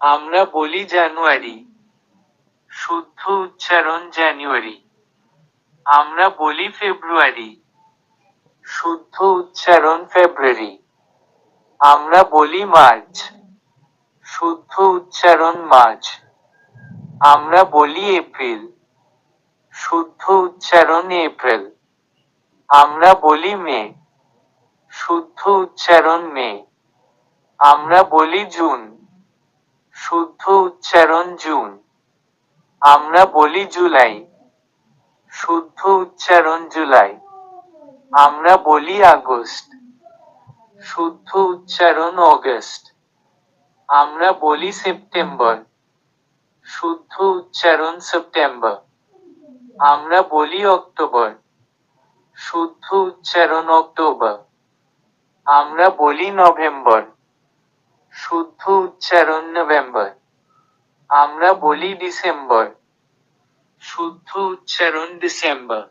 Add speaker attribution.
Speaker 1: আমরা বলি জানুয়ারি, শুদ্ধ উচ্চারণ জানুয়ারি। আমরা বলি ফেব্রুয়ারি, শুদ্ধ উচ্চারণ ফেব্রুয়ারি। আমরা বলি মার্চ, শুদ্ধ উচ্চারণ মার্চ। আমরা বলি এপ্রিল, শুদ্ধ উচ্চারণ এপ্রিল। আমরা বলি মে, শুদ্ধ উচ্চারণ মে। আমরা বলি জুন শুদ্ধ উচ্চারণ জুন। আমরা বলি জুলাই। শুদ্ধ উচ্চারণ জুলাই। আমরা বলি আগস্ট। শুদ্ধ উচ্চারণ অগস্ট। আমরা বলি সেপ্টেম্বর। শুদ্ধ উচ্চারণ সেপ্টেম্বর। আমরা বলি অক্টোবর। শুদ্ধ উচ্চারণ অক্টোবর। আমরা বলি নভেম্বর। শুদ্ধ উচ্চারণ নভেম্বর আমরা বলি ডিসেম্বর শুদ্ধ উচ্চারণ ডিসেম্বর